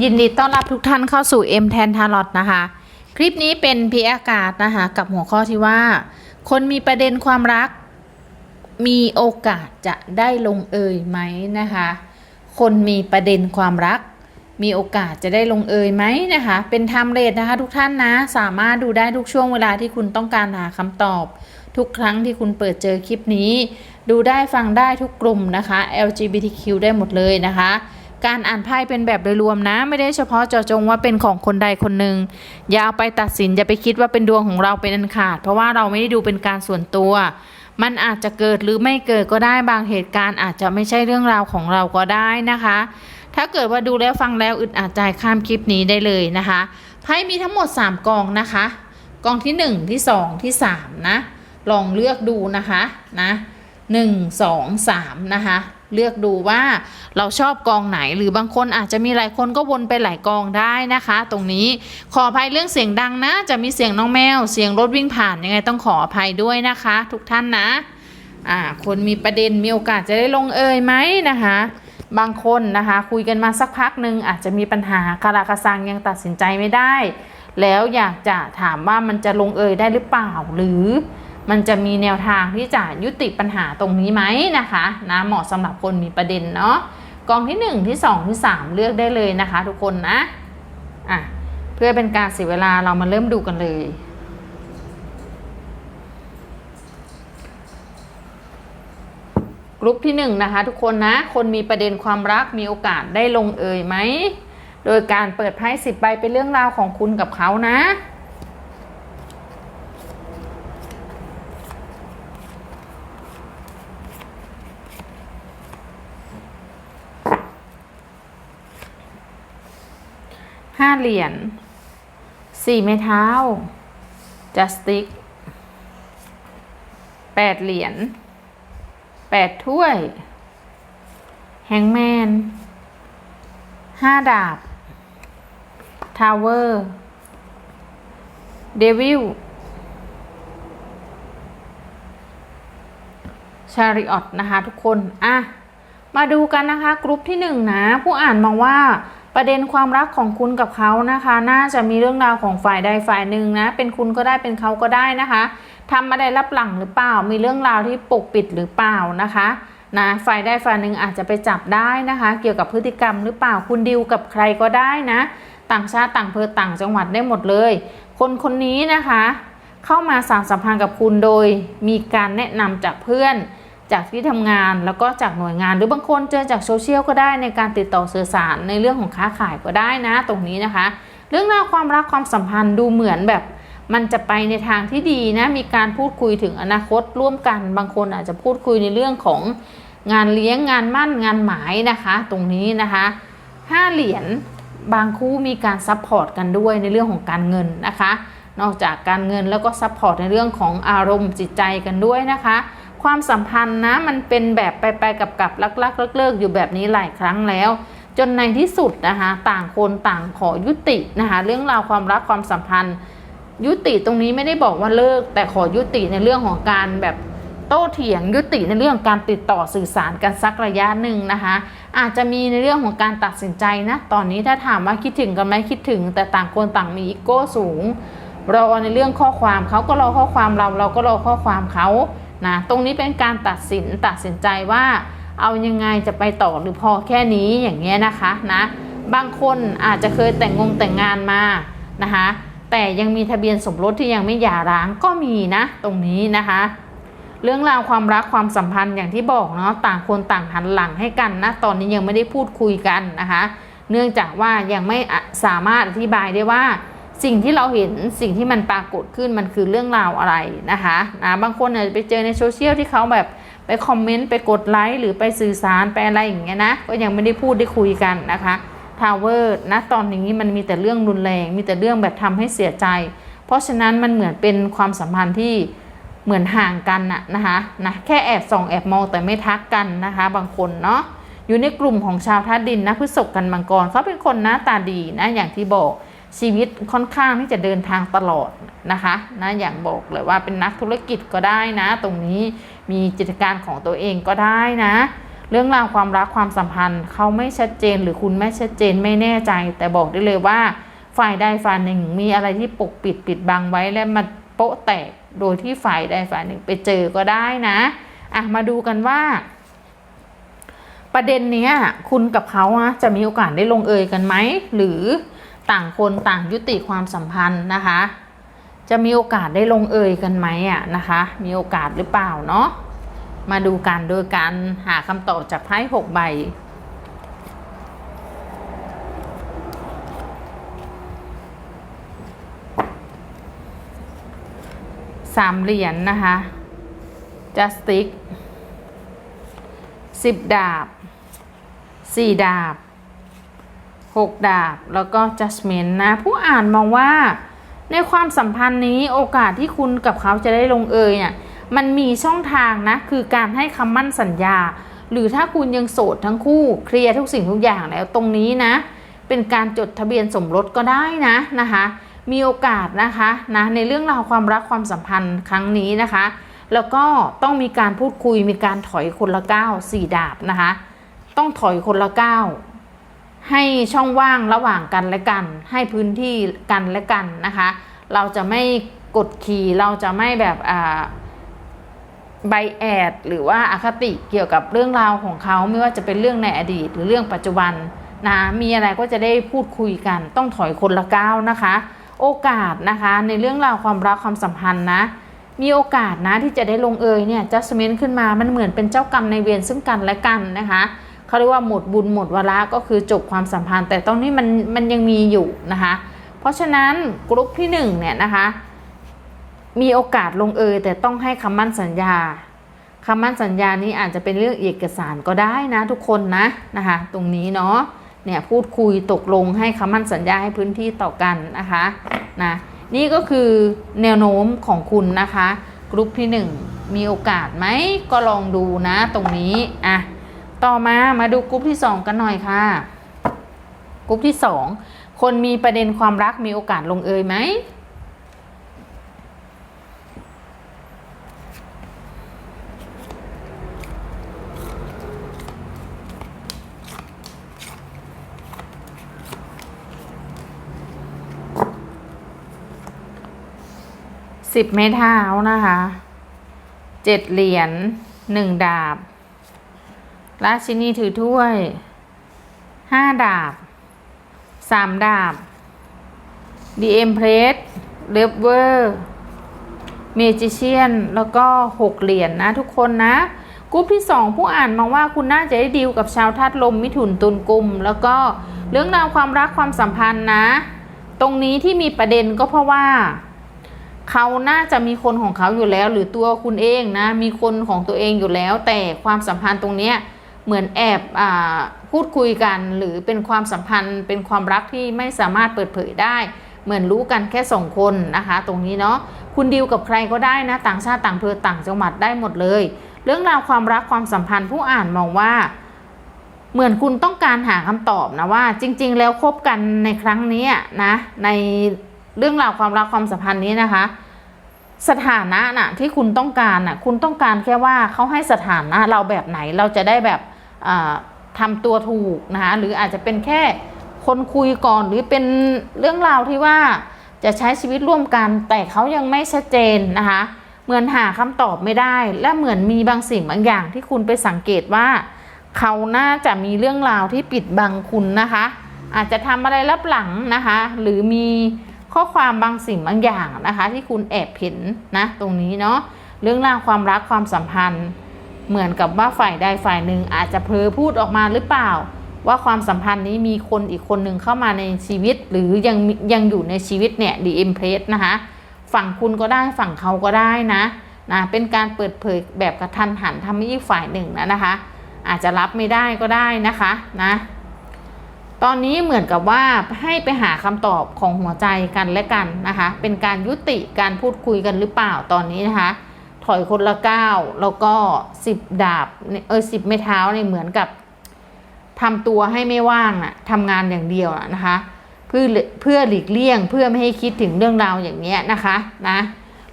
ยินดีต้อนรับทุกท่านเข้าสู่ M แทนทารอตนะคะ คลิปนี้เป็นพีอากาศนะคะกับหัวข้อที่ว่า คนมีประเด็นความรัก มีโอกาสจะได้ลงเอยไหมนะคะ คนมีประเด็นความรัก มีโอกาสจะได้ลงเอยไหมนะคะ เป็นไทม์เลทนะคะทุกท่านนะสามารถดูได้ทุกช่วงเวลาที่คุณต้องการหาคำตอบ ทุกครั้งที่คุณเปิดเจอคลิปนี้ ดูได้ฟังได้ทุกกลุ่มนะคะ LGBTQ ได้หมดเลยนะคะ การอ่านไพ่เป็นแบบโดยรวมนะ ไม่ได้เฉพาะเจาะจงว่าเป็นของคนใดคนหนึ่งอย่าเอาไปตัดสินอย่าไปคิดว่าเป็นดวงของเราเป็นอันขาด เพราะว่าเราไม่ได้ดูเป็นการส่วนตัว มันอาจจะเกิดหรือไม่เกิดก็ได้บางเหตุการณ์ อาจจะไม่ใช่เรื่องราวของเราก็ได้นะคะ ถ้าเกิดว่าดูแล้วฟังแล้วอึดอัดใจข้ามคลิปนี้ได้เลยนะคะไพ่มีทั้งหมด 3กองนะคะกองที่ 1 ที่ 2 ที่ 3 นะ ลองเลือกดูนะคะนะหนึ่งสองสามนะคะ เลือกดูว่าเราชอบกองไหนหรือบางคนอาจจะมีหลายคนก็วนไปหลายกองได้นะคะ ตรงนี้ขออภัยเรื่องเสียงดังนะ จะมีเสียงน้องแมว เสียงรถวิ่งผ่านยังไงต้องขออภัยด้วยนะคะ ทุกท่านนะอ่าคนมีประเด็นมีโอกาสจะได้ลงเอยไหมนะคะ บางคนนะคะ คุยกันมาสักพักหนึ่งอาจจะมีปัญหาคาราคาซังยังตัดสินใจไม่ได้ แล้วอยากจะถามว่ามันจะลงเอยได้หรือเปล่าหรือ มันจะมีแนวทางที่จะยุติปัญหาตรงนี้ไหมนะคะนะเหมาะสำหรับคนมีประเด็นเนาะกองที่ 1 ที่ 2 ที่ 3 เลือกได้เลยนะคะ ทุกคนนะอะเพื่อเป็นการเสียเวลาเรามาเริ่มดูกันเลยกลุ่มที่หนึ่งนะคะทุกคนนะ คนมีประเด็นความรักมีโอกาสได้ลงเอยไหม โดยการเปิดไพ่สิบใบเป็นเรื่องราวของคุณกับเขานะ เหรียญสี่ไม้เท้าจัสติกแปดเหรียญแปดถ้วย แฮงแมนห้าดาบ ทาวเวอร์ เดวิลชาริออตนะคะทุกคน อะ มาดูกันนะคะ กรุ๊ปที่หนึ่งนะ ผู้อ่านมองว่า ประเด็นความรักของคุณกับเขานะคะ น่าจะมีเรื่องราวของฝ่ายใดฝ่ายหนึ่งนะ เป็นคุณก็ได้เป็นเขาก็ได้นะคะทำอะไรรับหลังหรือเปล่า มีเรื่องราวที่ปกปิดหรือเปล่านะคะนะฝ่ายใดฝ่ายหนึ่งอาจจะไปจับได้นะคะ เกี่ยวกับพฤติกรรมหรือเปล่าคุณดิวกับใครก็ได้นะ ต่างชาติต่างเพอต่างจังหวัดได้หมดเลย คนคนนี้นะคะ เข้ามาสานสัมพันธ์กับคุณโดย มีการแนะนำจากเพื่อน จากที่ทำงานแล้วก็จากหน่วยงาน หรือบางคนเจอจากโซเชียลก็ได้ในการติดต่อสื่อสารในเรื่องของค้าขายก็ได้นะ ตรงนี้นะคะ เรื่องราวความรักความสัมพันธ์ดูเหมือนแบบมันจะไปในทางที่ดีนะ มีการพูดคุยถึงอนาคตร่วมกัน บางคนอาจจะพูดคุยในเรื่องของงานเลี้ยงงานมั่นงานหมายนะคะ ตรงนี้นะคะห้าเหรียญบางคู่มีการซัพพอร์ตกันด้วยในเรื่องของการเงินนะคะ นอกจากการเงินแล้วก็ซัพพอร์ตในเรื่องของอารมณ์จิตใจกันด้วยนะคะ ความสัมพันธ์นะมันเป็นแบบไปไปกับกับลักลักเลิกเลิกอยู่แบบนี้หลายครั้งแล้ว จนในที่สุดนะคะต่างคนต่างขอยุตินะคะเรื่องราวความรักความสัมพันธ์ ยุติตรงนี้ไม่ได้บอกว่าเลิก แต่ขอยุติในเรื่องของการแบบโต้เถียงยุติในเรื่องการติดต่อสื่อสารกันสักระยะหนึ่งนะคะ อาจจะมีในเรื่องของการตัดสินใจนะตอนนี้ถ้าถามว่าคิดถึงกันไหมคิดถึง แต่ต่างคนต่างมีอีโก้สูงรอในเรื่องข้อความเขาก็รอข้อความเราเราก็รอข้อความเขา นะตรงนี้เป็นการตัดสินตัดสินใจว่า เอายังไงจะไปต่อหรือพอแค่นี้อย่างเงี้ยนะคะนะบางคนอาจจะเคยแต่งงงแต่งงานมานะคะแต่ยังมีทะเบียนสมรสที่ยังไม่หย่าร้างก็มีนะตรงนี้นะคะ เรื่องราวความรักความสัมพันธ์อย่างที่บอกเนาะต่างคนต่างหันหลังให้กันนะตอนนี้ยังไม่ได้พูดคุยกันนะคะ เนื่องจากว่ายังไม่สามารถอธิบายได้ว่า สิ่งที่เราเห็นสิ่งที่มันปรากฏขึ้นมันคือเรื่องราวอะไรนะคะนะบางคนอาจจะไปเจอในโซเชียลที่เขาแบบไปคอมเมนต์ไปกดไลค์หรือไปสื่อสารไปอะไรอย่างเงี้ยนะก็ยังไม่ได้พูดได้คุยกันนะคะทาวเวอร์นะตอนนี้มันมีแต่เรื่องรุนแรง มีแต่เรื่องแบบทำให้เสียใจ เพราะฉะนั้นมันเหมือนเป็นความสัมพันธ์ที่เหมือนห่างกันน่ะนะคะนะแค่แอบส่องแอบมองแต่ไม่ทักกันนะคะ บางคนเนาะอยู่ในกลุ่มของชาวธาดินนะพฤษกันมังกรเขาเป็นคนหน้าตาดีนะอย่างที่บอก ชีวิตค่อนข้างที่จะเดินทางตลอดนะคะนะอย่างบอกเลยว่าเป็นนักธุรกิจก็ได้นะ ตรงนี้มีกิจการของตัวเองก็ได้นะ เรื่องราวความรักความสัมพันธ์เขาไม่ชัดเจนหรือคุณไม่ชัดเจนไม่แน่ใจ แต่บอกได้เลยว่า ฝ่ายใดฝ่ายหนึ่งมีอะไรที่ปกปิดปิดบังไว้และมาโป๊ะแตกโดยที่ฝ่ายใดฝ่ายหนึ่งไปเจอก็ได้นะอะมาดูกันว่า ประเด็นเนี้ยคุณกับเขาอะจะมีโอกาสได้ลงเอยกันไหมหรือ ต่างคนต่างยุติความสัมพันธ์นะคะ จะมีโอกาสได้ลงเอยกันไหมอะนะคะ มีโอกาสหรือเปล่าเนาะมาดูกันโดยการหาคำตอบจากไพ่หกใบสามเหรียญนนะคะจัสติกสิบดาบสี่ดาบ หกดาบ แล้วก็ judgment นะ ผู้อ่านมองว่า ในความสัมพันธ์นี้โอกาสที่คุณกับเขาจะได้ลงเอยเนี่ยมันมีช่องทางนะ คือการให้คำมั่นสัญญา หรือถ้าคุณยังโสดทั้งคู่เคลียร์ทุกสิ่งทุกอย่างแล้วตรงนี้นะ เป็นการจดทะเบียนสมรสก็ได้นะนะคะมีโอกาสนะคะนะในเรื่องราวความรักความสัมพันธ์ครั้งนี้นะคะ แล้วก็ต้องมีการพูดคุยมีการถอยคนละก้าวสี่ดาบนะคะ ต้องถอยคนละก้าว ให้ช่องว่างระหว่างกันและกัน ให้พื้นที่กันและกันนะคะ เราจะไม่กดขี่เราจะไม่แบบใบแอดหรือว่าอาคติเกี่ยวกับเรื่องราวของเขาไม่ว่าจะเป็นเรื่องในอดีตหรือเรื่องปัจจุบันนะมีอะไรก็จะได้พูดคุยกัน ต้องถอยคนละก้าวนะคะ โอกาสนะคะในเรื่องราวความรักความสัมพันธ์นะมีโอกาสนะที่จะได้ลงเอยเนี่ยจัสเมนขึ้นมามันเหมือนเป็นเจ้ากรรมในายเวรซึ่งกันและกันนะคะ เขาเรียกว่าหมดบุญหมดวาระก็คือจบความสัมพันธ์ แต่ตรงนี้มันมันยังมีอยู่นะคะ เพราะฉะนั้นกลุ่มที่หนึ่งเนี่ยนะคะมีโอกาสลงเอยแต่ต้องให้คำมั่นสัญญาคำมั่นสัญญานี้อาจจะเป็นเรื่องเอกสารก็ได้นะทุกคนนะนะคะตรงนี้เนาะเนี่ยพูดคุยตกลงให้คำมั่นสัญญาให้พื้นที่ต่อกันนะคะนะนี่ก็คือแนวโน้มของคุณนะคะกลุ่มที่หนึ่งมีโอกาสไหมก็ลองดูนะตรงนี้อะ ต่อมามาดูกลุ่มที่สองกันหน่อยค่ะกลุ่มที่สองคนมีประเด็นความรักมีโอกาสลงเอยไหมสิบไม้เท้านะคะ เจ็ดเหรียญหนึ่งดาบ ราชินีถือถ้วยห้าดาบสามดาบดีเอ็มเพรสเลเวอร์เมจิเชียนแล้วก็หกเหรียญนนะทุกคนนะกรุ๊ปที่สองผู้อ่านมองว่าคุณน่าจะได้ดีลกับชาวธาตุลมมิถุนตุลกุม แล้วก็เรื่องราวความรักความสัมพันธ์นะ ตรงนี้ที่มีประเด็นก็เพราะว่าเขาน่าจะมีคนของเขาอยู่แล้ว หรือตัวคุณเองนะ มีคนของตัวเองอยู่แล้ว แต่ความสัมพันธ์ตรงเนี้ย เหมือนแอบอพูดคุยกัน หรือเป็นความสัมพันธ์เป็นความรักที่ไม่สามารถเปิดเผยได้ เหมือนรู้กันแค่สองคนนะคะ ตรงนี้เนาะคุณดีลกับใครก็ได้นะ ต่างชาติต่างเภอต่างจังหวัดได้หมดเลย เรื่องราวความรักความสัมพันธ์ผู้อ่านมองว่าเหมือนคุณต้องการหาคำตอบนะว่าจริง ๆ แล้วคบกันในครั้งนี้นะในเรื่องราวความรักความสัมพันธ์นี้นะคะ สถานะน่ะที่คุณต้องการน่ะคุณต้องการแค่ว่าเขาให้สถานะเราแบบไหนเราจะได้แบบ อ่าทำตัวถูกนะคะหรืออาจจะเป็นแค่คนคุยก่อนหรือเป็นเรื่องราวที่ว่าจะใช้ชีวิตร่วมกัน แต่เขายังไม่ชัดเจนนะคะเหมือนหาคำตอบไม่ได้ และเหมือนมีบางสิ่งบางอย่างที่คุณไปสังเกตว่า เขาน่าจะมีเรื่องราวที่ปิดบังคุณนะคะ อาจจะทำอะไรลับหลังนะคะ หรือมีข้อความบางสิ่งบางอย่างนะคะ ที่คุณแอบเห็นนะตรงนี้เนาะเรื่องราวความรักความสัมพันธ์ เหมือนกับว่าฝ่ายใดฝ่ายหนึ่งอาจจะเพ้อพูดออกมาหรือเปล่า ว่าความสัมพันธ์นี้มีคนอีกคนหนึ่งเข้ามาในชีวิต หรือยังยังอยู่ในชีวิตเนี่ยดีเอ็มเพรสนะคะฝั่งคุณก็ได้ฝั่งเขาก็ได้นะนะเป็นการเปิดเผยแบบกระทันหันทำให้อีกฝ่ายหนึ่งนะนะคะ อาจจะรับไม่ได้ก็ได้นะคะนะตอนนี้เหมือนกับว่าให้ไปหาคำตอบของหัวใจกันและกันนะคะ เป็นการยุติการพูดคุยกันหรือเปล่าตอนนี้นะคะ ถอยคนละก้าวแล้วก็สิบดาบเออสิบไม้เท้าเนี่ยเหมือนกับทำตัวให้ไม่ว่างอะทำงานอย่างเดียวอะนะคะเพื่อเพื่อหลีกเลี่ยงเพื่อไม่ให้คิดถึงเรื่องราวอย่างเนี้ยนะคะนะ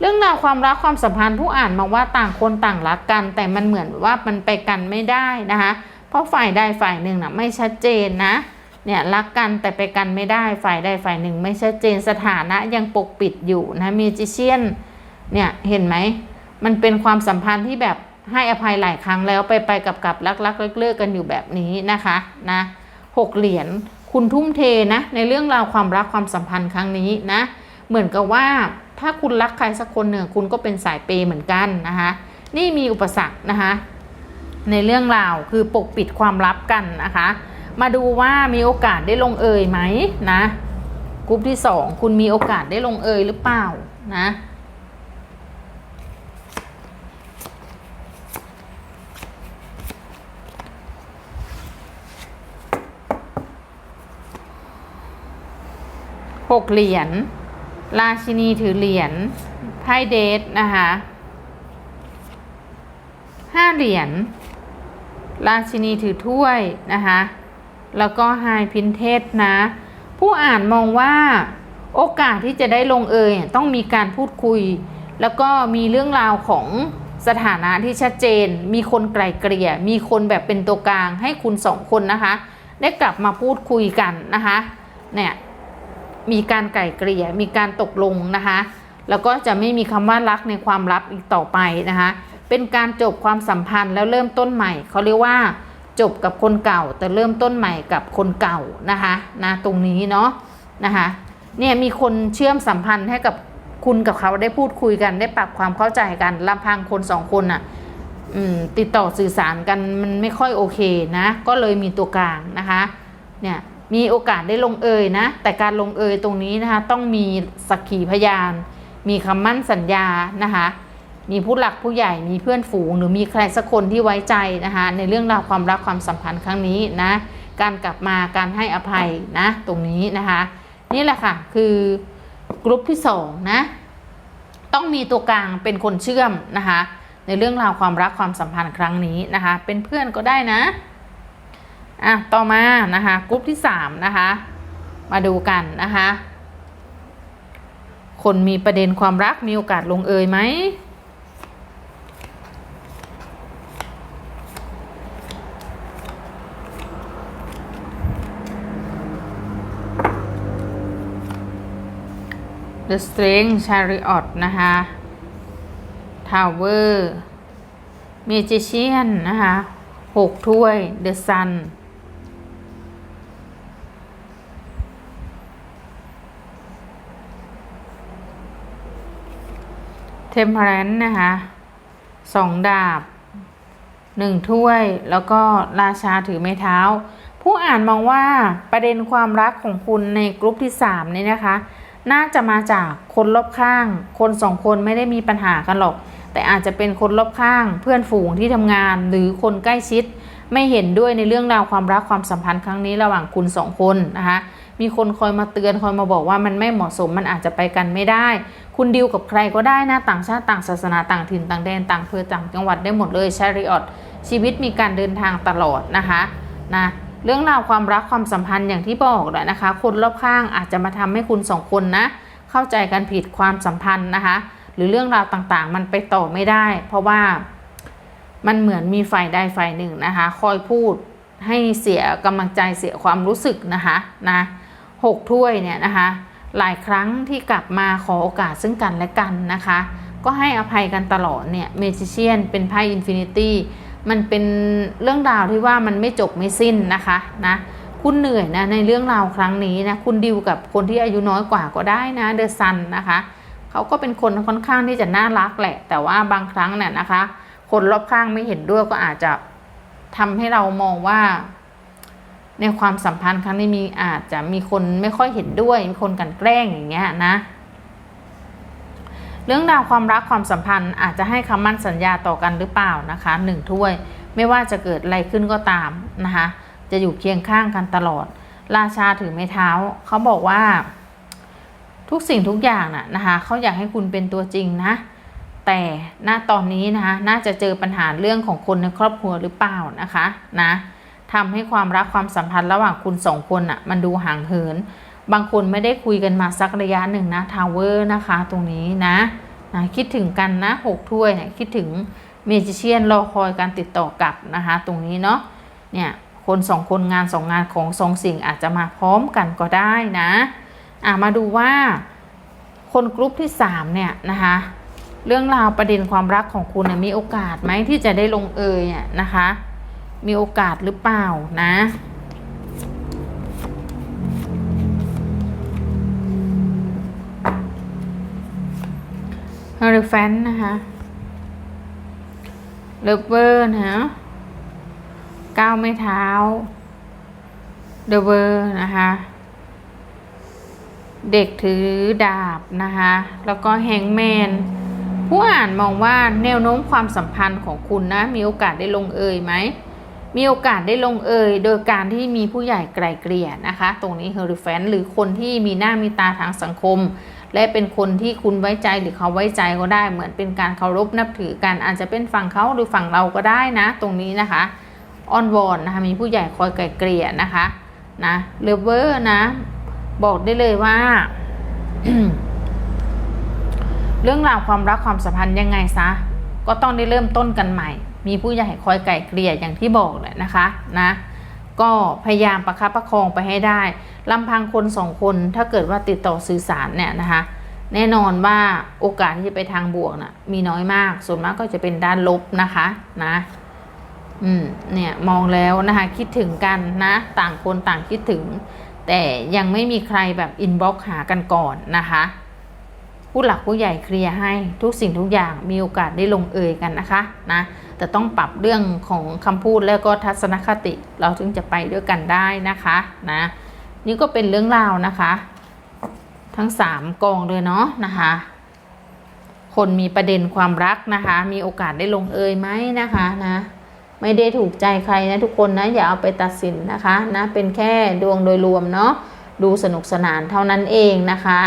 เรื่องราวความรักความสัมพันธ์ผู้อ่านมองว่าต่างคนต่างรักกัน แต่มันเหมือนว่ามันไปกันไม่ได้นะคะ เพราะฝ่ายใดฝ่ายหนึ่งนะไม่ชัดเจนนะเนี่ยรักกันแต่ไปกันไม่ได้ฝ่ายใดฝ่ายหนึ่ง ไม่ชัดเจนสถานะยังปกปิดอยู่นะมีจิเชียนเนี่ยเห็นไหม มันเป็นความสัมพันธ์ที่แบบให้อภัยหลายครั้งแล้วไปไปกับกับรักรักเลิกเลิกกันอยู่แบบนี้นะคะนะหกเหรียญคุณทุ่มเทนะในเรื่องราวความรักความสัมพันธ์ครั้งนี้นะเหมือนกับว่าถ้าคุณรักใครสักคนหนึ่งคุณก็เป็นสายเปย์เหมือนกันนะคะนี่มีอุปสรรคนะคะในเรื่องราวคือปกปิดความลับกันนะคะ มาดูว่ามีโอกาสได้ลงเอยไหมนะกลุ่มที่สองคุณมีโอกาสได้ลงเอยหรือเปล่านะ หกเหรียญราชินีถือเหรียญไพ่เดทนะคะห้าเหรียญราชินีถือถ้วยนะคะแล้วก็ไฮพินเทสนะ ผู้อ่านมองว่าโอกาสที่จะได้ลงเอยต้องมีการพูดคุย แล้วก็มีเรื่องราวของสถานะที่ชัดเจน มีคนไกลเกลี่ย มีคนแบบเป็นตัวกลางให้คุณสองคนนะคะ ได้กลับมาพูดคุยกันนะคะ เนี่ย มีการไก่เกลี่ยมีการตกลงนะคะ แล้วก็จะไม่มีคำว่ารักในความลับอีกต่อไปนะคะ เป็นการจบความสัมพันธ์แล้วเริ่มต้นใหม่เขาเรียกว่า จบกับคนเก่า แต่เริ่มต้นใหม่กับคนเก่านะคะนะตรงนี้เนาะนะคะเนี่ยมีคนเชื่อมสัมพันธ์ให้กับคุณกับเขาได้พูดคุยกันได้ปรับความเข้าใจกันลำพังคนสองคนอะติดต่อสื่อสารกันมันไม่ค่อยโอเคนะ ก็เลยมีตัวกลางนะคะเนี่ย มีโอกาสได้ลงเอยนะ แต่การลงเอยตรงนี้นะคะ ต้องมีสักขีพยาน มีคำมั่นสัญญานะคะ มีผู้หลักผู้ใหญ่มีเพื่อนฝูง หรือมีใครสักคนที่ไว้ใจนะคะ ในเรื่องราวความรักความสัมพันธ์ครั้งนี้นะ การกลับมาการให้อภัยนะ ตรงนี้นะคะ นี่แหละค่ะ คือกลุ่มที่สองนะ ต้องมีตัวกลางเป็นคนเชื่อมนะคะ ในเรื่องราวความรักความสัมพันธ์ครั้งนี้นะคะ เป็นเพื่อนก็ได้นะ อะต่อมานะคะกลุ่มที่สามนะคะ มาดูกันนะคะ คนมีประเด็นความรักมีโอกาสลงเอยไหม The Strength Chariot นะคะ Tower Magician นะคะหกถ้วย The Sun Temperance น เทมเพลนนะคะสองดาบหนึ่งถ้วย แล้วก็ราชาถือไม้เท้า ผู้อ่านมองว่าประเด็นความรักของคุณในกลุ่มที่สามนี้นะคะ น่าจะมาจากคนรอบข้าง คนสองคนไม่ได้มีปัญหากันหรอก แต่อาจจะเป็นคนรอบข้าง เพื่อนฝูงที่ทำงานหรือคนใกล้ชิด ไม่เห็นด้วยในเรื่องราวความรักความสัมพันธ์ครั้งนี้ระหว่างคุณสองคนนะคะ มีคนคอยมาเตือนคอยมาบอกว่ามันไม่เหมาะสมมันอาจจะไปกันไม่ได้ คุณดิวกับใครก็ได้นะต่างชาติต่างศาสนาต่างถิ่นต่างแดนต่างอำเภอต่างจังหวัดได้หมดเลยชาริออตชีวิตมีการเดินทางตลอดนะคะนะเรื่องราวความรักความสัมพันธ์อย่างที่บอกแหละนะคะ คนรอบข้างอาจจะมาทำให้คุณสองคนนะ เข้าใจกันผิดความสัมพันธ์นะคะ หรือเรื่องราวต่างๆ มันไปต่อไม่ได้ เพราะว่ามันเหมือนมีฝ่ายใดฝ่ายหนึ่งนะคะ คอยพูดให้เสียกำลังใจเสียความรู้สึกนะคะนะ หกถ้วยเนี่ยนะคะ หลายครั้งที่กลับมาขอโอกาสซึ่งกันและกันนะคะ ก็ให้อภัยกันตลอดเนี่ยเมจิเชียนเป็นไพ่อินฟินิตี้มันเป็นเรื่องราวที่ว่ามันไม่จบไม่สิ้นนะคะนะคุณเหนื่อยนะในเรื่องราวครั้งนี้นะคุณดิวกับคนที่อายุน้อยกว่าก็ได้นะเดอะซันนะคะเขาก็เป็นคนค่อนข้างที่จะน่ารักแหละ แต่ว่าบางครั้งเนี่ยนะคะ คนรอบข้างไม่เห็นด้วยก็อาจจะทำให้เรามองว่า ในความสัมพันธ์ครั้งนี้มีอาจจะมีคนไม่ค่อยเห็นด้วย มีคนกันแกล้งอย่างเงี้ยนะ เรื่องราวความรักความสัมพันธ์อาจจะให้คำมั่นสัญญาต่อกันหรือเปล่านะคะหนึ่งถ้วย ไม่ว่าจะเกิดอะไรขึ้นก็ตามนะคะ จะอยู่เคียงข้างกันตลอด ราชาถือไม้เท้า เขาบอกว่า ทุกสิ่งทุกอย่างน่ะนะคะเขาอยากให้คุณเป็นตัวจริงนะ แต่ณตอนนี้นะคะน่าจะเจอปัญหาเรื่องของคนในครอบครัวหรือเปล่านะคะ นะ ทำให้ความรักความสัมพันธ์ระหว่างคุณสองคนอะมันดูห่างเหิน บางคนไม่ได้คุยกันมาสักระยะหนึ่งนะทาวเวอร์นะคะตรงนี้นะนะคิดถึงกันนะหกถ้วยเนี่ยคิดถึงเมจิเชียนรอคอยการติดต่อกลับนะคะ ตรงนี้เนาะเนี่ยคนสองคนงานสองงานของสองสิ่งอาจจะมาพร้อมกันก็ได้นะอะมาดูว่า คนกลุ่มที่สามเนี่ยนะคะเรื่องราวประเด็นความรักของคุณมีโอกาสไหมที่จะได้ลงเอยอะนะคะ มีโอกาสหรือเปล่านะเฮอริแฟนนะคะเลเวอร์นะ ก้าวไม่เท้า เดเวอร์นะคะ เด็กถือดาบนะคะ แล้วก็แฮงแมน ผู้อ่านมองว่าแนวโน้มความสัมพันธ์ของคุณนะ มีโอกาสได้ลงเอยไหม มีโอกาสได้ลงเอยโดยการที่มีผู้ใหญ่ไกลเกลี่ยนะคะ ตรงนี้เฮอริแฟนหรือคนที่มีหน้ามีตาทางสังคม และเป็นคนที่คุณไว้ใจหรือเขาไว้ใจก็ได้ เหมือนเป็นการเคารพนับถือกันอาจจะเป็นฝั่งเขาหรือฝั่งเราก็ได้นะ ตรงนี้นะคะอ้อนวอนนะคะมีผู้ใหญ่คอยไกลเกลี่ยนะคะนะเลเวอร์นะ บอกได้เลยว่าเรื่องราวความรักความสัมพันธ์ยังไงซะ ก็ต้องได้เริ่มต้นกันใหม่ มีผู้ใหญ่คอยไก่เกลี่ยอย่างที่บอกแหละนะคะนะก็พยายามประคับประคองไปให้ได้ลำพังคนสองคนถ้าเกิดว่าติดต่อสื่อสารเนี่ยนะคะ แน่นอนว่าโอกาสที่จะไปทางบวกนะ่ะมีน้อยมาก ส่วนมากก็จะเป็นด้านลบนะคะนะอืมเนี่ยมองแล้วนะคะคิดถึงกันนะ ต่างคนต่างคิดถึง แต่ยังไม่มีใครแบบอินบ็อกหากันก่อนนะคะ ผู้หลักผู้ใหญ่เคลียร์ให้ทุกสิ่งทุกอย่างมีโอกาสได้ลงเอยกันนะคะนะแต่ต้องปรับเรื่องของคำพูดแล้วก็ทัศนคติ เราถึงจะไปด้วยกันได้นะคะนะนี่ก็เป็นเรื่องราวนะคะ ทั้งสามกองเลยเนาะนะคะคนมีประเด็นความรักนะคะ มีโอกาสได้ลงเอยไหมนะคะนะ ไม่ได้ถูกใจใครนะทุกคนนะอย่าเอาไปตัดสินนะคะนะเป็นแค่ดวงโดยรวมเนาะดูสนุกสนานเท่านั้นเองนะคะ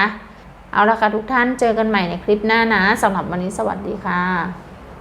เอาละค่ะทุกท่านเจอกันใหม่ในคลิปหน้านะสำหรับวันนี้สวัสดีค่ะ